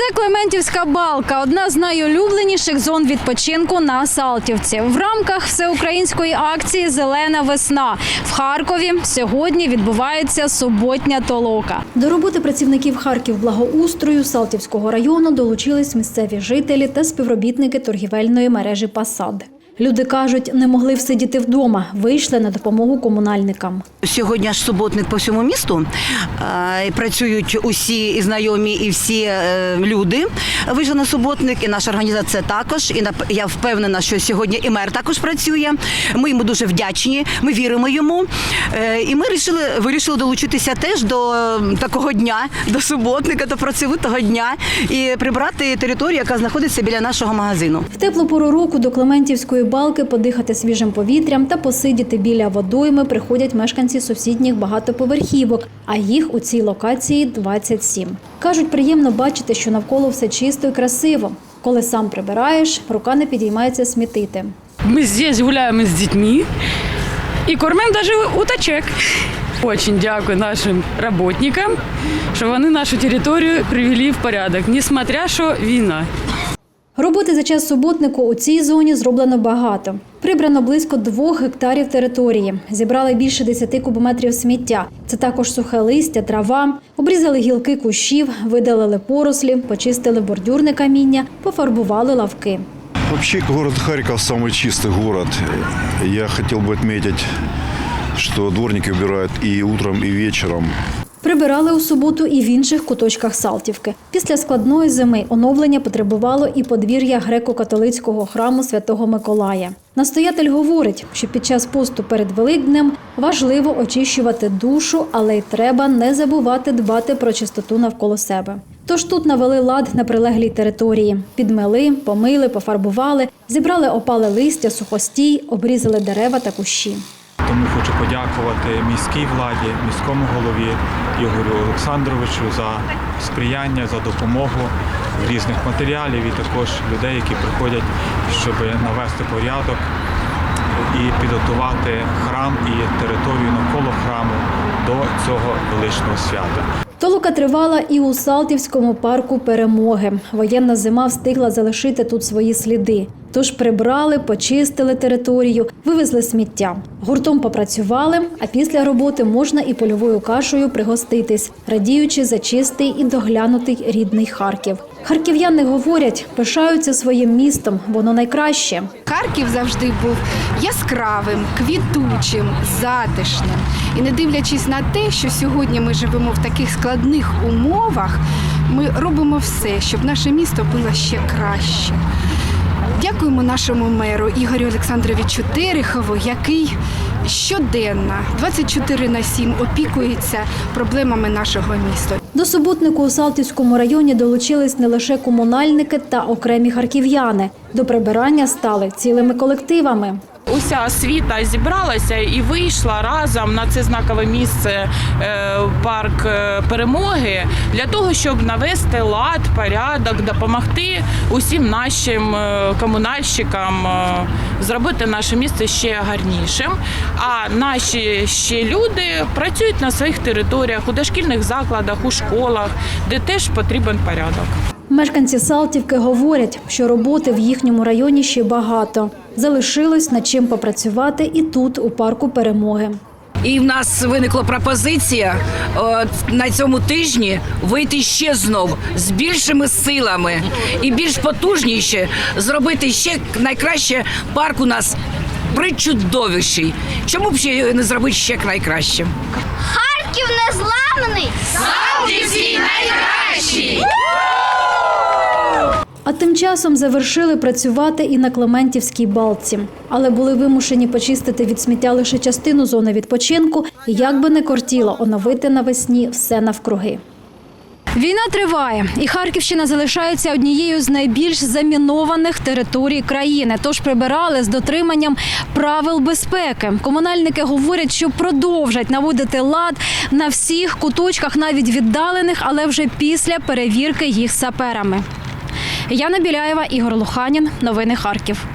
Це Клементівська балка, одна з найулюбленіших зон відпочинку на Салтівці. В рамках всеукраїнської акції Зелена весна в Харкові сьогодні відбувається суботня толока. До роботи працівників Харків благоустрою Салтівського району долучились місцеві жителі та співробітники торгівельної мережі Пасад. Люди кажуть, не могли всидіти вдома, вийшли на допомогу комунальникам. Сьогодні ж суботник по всьому місту. Працюють усі і знайомі, і всі е, люди. Вийшли на суботник, і наша організація також. І я впевнена, що сьогодні і мер також працює. Ми йому дуже вдячні. Ми віримо йому. Е, І ми вирішили, вирішили долучитися теж до такого дня, до суботника, до працьовитого дня і прибрати територію, яка знаходиться біля нашого магазину. В теплу пору року до Клементівської балки подихати свіжим повітрям та посидіти біля водойми приходять мешканці сусідніх багатоповерхівок, а їх у цій локації 27. Кажуть, приємно бачити, що навколо все чисто і красиво. Коли сам прибираєш, рука не підіймається смітити. Мы здесь гуляем с детьми и кормим даже уточек. Очень дякую нашим работникам, що вони нашу територію привели в порядок, несмотря що війна. Роботи за час суботнику у цій зоні зроблено багато. Прибрано близько двох гектарів території. Зібрали більше 10 кубометрів сміття. Це також сухе листя, трава. Обрізали гілки кущів, видалили порослі, почистили бордюрне каміння, пофарбували лавки. Вообще город Харьков самый чистый город. Я хотел бы отметить, что дворники убирают и утром, и вечером. Прибирали у суботу і в інших куточках Салтівки. Після складної зими оновлення потребувало і подвір'я греко-католицького храму Святого Миколая. Настоятель говорить, що під час посту перед Великднем важливо очищувати душу, але й треба не забувати дбати про чистоту навколо себе. Тож тут навели лад на прилеглій території. Підмели, помили, пофарбували, зібрали опале листя, сухостій, обрізали дерева та кущі. Тому хочу подякувати міській владі, міському голові Ігорю Олександровичу за сприяння, за допомогу різних матеріалів і також людей, які приходять, щоб навести порядок і підготувати храм і територію навколо храму до цього величного свята. Толока тривала і у Салтівському парку перемоги. Воєнна зима встигла залишити тут свої сліди. Тож прибрали, почистили територію, вивезли сміття. Гуртом попрацювали, а після роботи можна і польовою кашею пригоститись, радіючи за чистий і доглянутий рідний Харків. Харків'яни говорять, пишаються своїм містом, воно найкраще. Харків завжди був яскравим, квітучим, затишним. І не дивлячись на те, що сьогодні ми живемо в таких складних умовах, ми робимо все, щоб наше місто було ще краще. Дякуємо нашому меру Ігорю Олександровичу Терехову, який щоденно 24 на 7 опікується проблемами нашого міста. До суботнику у Салтівському районі долучились не лише комунальники та окремі харків'яни. До прибирання стали цілими колективами. Уся освіта зібралася і вийшла разом на це знакове місце е, парк е, перемоги для того, щоб навести лад, порядок, допомогти усім нашим е, комунальщикам зробити наше місце ще гарнішим. А наші ще люди працюють на своїх територіях, у дошкільних закладах, у школах, де теж потрібен порядок. Мешканці Салтівки говорять, що роботи в їхньому районі ще багато. Залишилось над чим попрацювати і тут, у парку перемоги. І в нас виникла пропозиція на цьому тижні вийти ще знов з більшими силами і більш потужніше зробити ще найкраще парк у нас причудовіший. Чому б ще не зробити ще найкращим? Харків незламний! А тим часом завершили працювати і на Клементівській балці, але були вимушені почистити від сміття лише частину зони відпочинку, як би не кортіло оновити навесні все навкруги. Війна триває, і Харківщина залишається однією з найбільш замінованих територій країни. Тож прибирали з дотриманням правил безпеки. Комунальники говорять, що продовжать наводити лад на всіх куточках, навіть віддалених, але вже після перевірки їх саперами. Яна Біляєва, Ігор Луханін. Новини Харків.